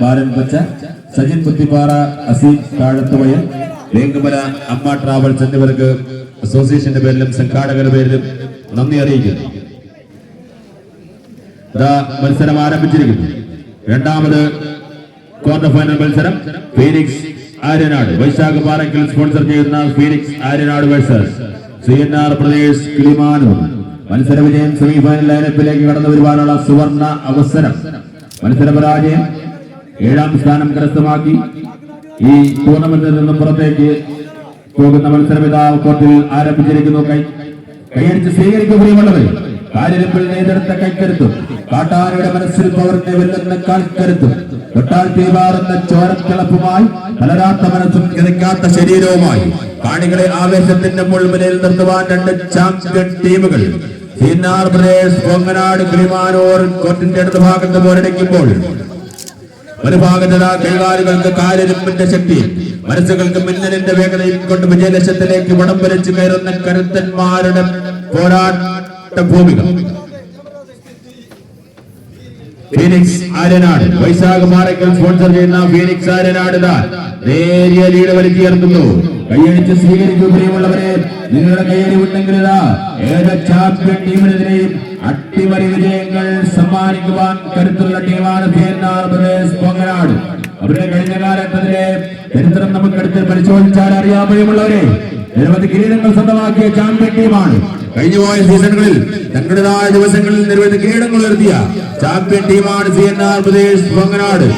ബാലൻ പച്ച സജിൻ പുത്തിപ്പാറ അസീം താഴത്തുവയൽ വേങ്ങമല അമ്മ ട്രാവൽസ് എന്നിവർക്ക് അസോസിയേഷന്റെ പേരിലും സംഘാടകരുടെ പേരിലും നന്ദി അറിയിക്കുന്നു. മത്സരം ആരംഭിച്ചിരിക്കുന്നു. രണ്ടാമത് ക്വാർട്ടർ ഫൈനൽ മത്സരം ഫീനിക്സ് ആര്യനാട് വൈശാഖ് പാറയ്ക്കൽ സ്പോൺസർ ചെയ്യുന്ന Phoenix Aryanad versus C N R Pradesh Kilimanoor. മത്സര വിജയം സെമിഫൈനൽ ലൈനപ്പിലേക്ക് കടന്നു വരുവാനുള്ള സുവർണ അവസരം. മത്സര പരാജയം ഏഴാം സ്ഥാനം കരസ്ഥമാക്കി ഈ ടൂർണമെന്റിൽ നിന്നും പുറത്തേക്ക് പോകുന്ന മത്സരം ഇതാ കോർട്ടിൽ ആരംഭിച്ചിരിക്കുന്നു. കൈ കൈയടിച്ച് സ്വീകരിക്കും പ്രിയമുള്ളവർ കാര്യരപ്പിൽ നെയ്തെടുത്ത കൈക്കരുത്തും. കാട്ടാനയുടെ മനസ്സിൽ പവർന്നെ വെല്ലുന്ന കാൽക്കരുത്തും. തൊട്ടാൽ തീവാറുന്ന ചോരത്തിളപ്പുമായി പലരാത്ത മനസ്സും കിതയ്ക്കാത്ത ശരീരവുമായി. കാണികളെ ആവേശത്തിന്റെ മുൾമുനയിൽ നിർത്തുവാൻ രണ്ട് ചാമ്പ്യൻ ടീമുകൾ സീനാർ പ്രദേശ് കൊങ്ങനാട് കിളിമാനൂർ കോർട്ടിന്റെ അടുത്ത ഭാഗത്ത് പോരടിക്കുമ്പോൾ ഒരു ഭാഗത്ത് കൈകാലുകൾക്ക് കാലിരുമ്പിന്റെ ശക്തി മനസ്സുകൾക്ക് മിന്നലിന്റെ വേഗതയിൽ കൊണ്ട് വിജയലക്ഷ്യത്തിലേക്ക് വടം വലിച്ചു കയറുന്ന കരുത്തന്മാരുടെ പോരാട്ട ഭൂമിക. ഫീനിക്സ് സ്പോൺസർ ചെയ്യുന്ന ഫീനിക്സ് ആര്യനാട് കൈയടിച്ച് പ്രിയമുള്ളവരെ. നിങ്ങളുടെ ഉണ്ടെങ്കിൽ ചാമ്പ്യൻ ടീമിനെതിരെയും അട്ടിമറി വിജയങ്ങൾ സമ്മാനിക്കുവാൻ കരുത്തുള്ള ടീമാണ് പൊങ്ങനാട്. അവരുടെ കഴിഞ്ഞ കാലത്തതിലെ ചരിത്രം നമുക്കെടുത്ത് പരിശോധിച്ചാൽ അറിയാൻ നിരവധി കിരീടങ്ങൾ സ്വന്തമാക്കിയ ചാമ്പ്യൻ ടീമാണ്. കഴിഞ്ഞു പോയ സീസണുകളിൽ തങ്ങളുടേതായ ദിവസങ്ങളിൽ നിരവധി കിരീടങ്ങൾ ഉയർത്തിയ ചാമ്പ്യൻ ടീമാണ് C N R Pradesh Ponganad.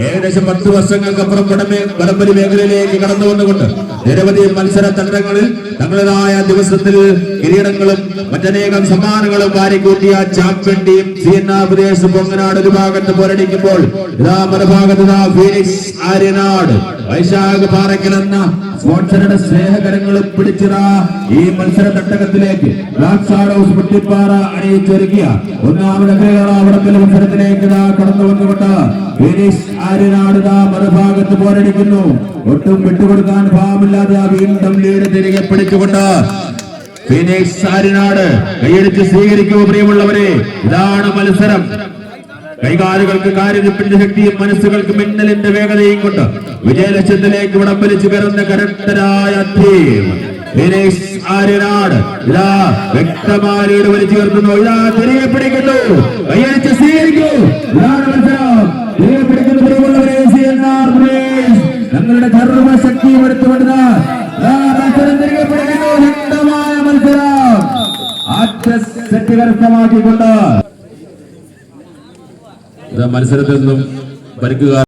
ഏകദേശം പത്ത് വർഷങ്ങൾക്കപ്പുറം വടമേ വടംവലി മേഖലയിലേക്ക് കടന്നു വന്നുകൊണ്ട് നിരവധി മത്സര തന്ത്രങ്ങളിൽ തങ്ങളുടേതായ ദിവസത്തിൽ കിരീടങ്ങളും മറ്റനേകം സമ്മാനങ്ങളും വാരിക്കൂട്ടിയ champion team C N R Pradesh Ponganad ഒരു ഭാഗത്ത് പോരടിക്കുമ്പോൾ ഇതാ മറുഭാഗത്ത് ഫീനിക്സ് ആര്യനാട്. വൈശാഖ് പാറയ്ക്കൽ എന്ന സ്പോൺസറുടെ സ്നേഹകരങ്ങൾ പിടിച്ചിടാ ഈ മത്സര തട്ടകത്തിലേക്ക് ഷാഡോസ് മുട്ടിപ്പാറ അണിയിച്ചൊരുക്കിയ ഒന്നാമത് കേരള മത്സരത്തിലേക്ക് കടന്നു വന്നുകൊണ്ട് ഫിനിഷ് മറുഭാഗത്ത് പോരടിക്കുന്നു. ഒട്ടും വിട്ടുകൊടുക്കാൻ ഭാവമില്ലാതെ വീണ്ടും ലീഡ് തിരികെ പിടിച്ചുകൊണ്ട് ഫിനിഷ് ആര്യനാട് കൈയടിച്ച് സ്വീകരിക്കൂ പ്രിയമുള്ളവരെ? ഇതാണ് മത്സരം. കൈകാലുകൾക്ക് കാര്യത്തിന്റെ ശക്തിയും മനസ്സുകൾക്ക് മിന്നലിന്റെ വേഗതയും കൊണ്ട് വിജയലക്ഷ്യത്തിലേക്ക് വിടം വലിച്ചു കയറുന്ന കരക്തരായ ടീം. ആര്യനാട് ഇതാ തിരികെ പിടിക്കുന്നു. എടുത്തുകൊണ്ട് മത്സരം. തിരികെ മത്സരം മത്സരത്തിൽ നിന്നും പരിക്കുക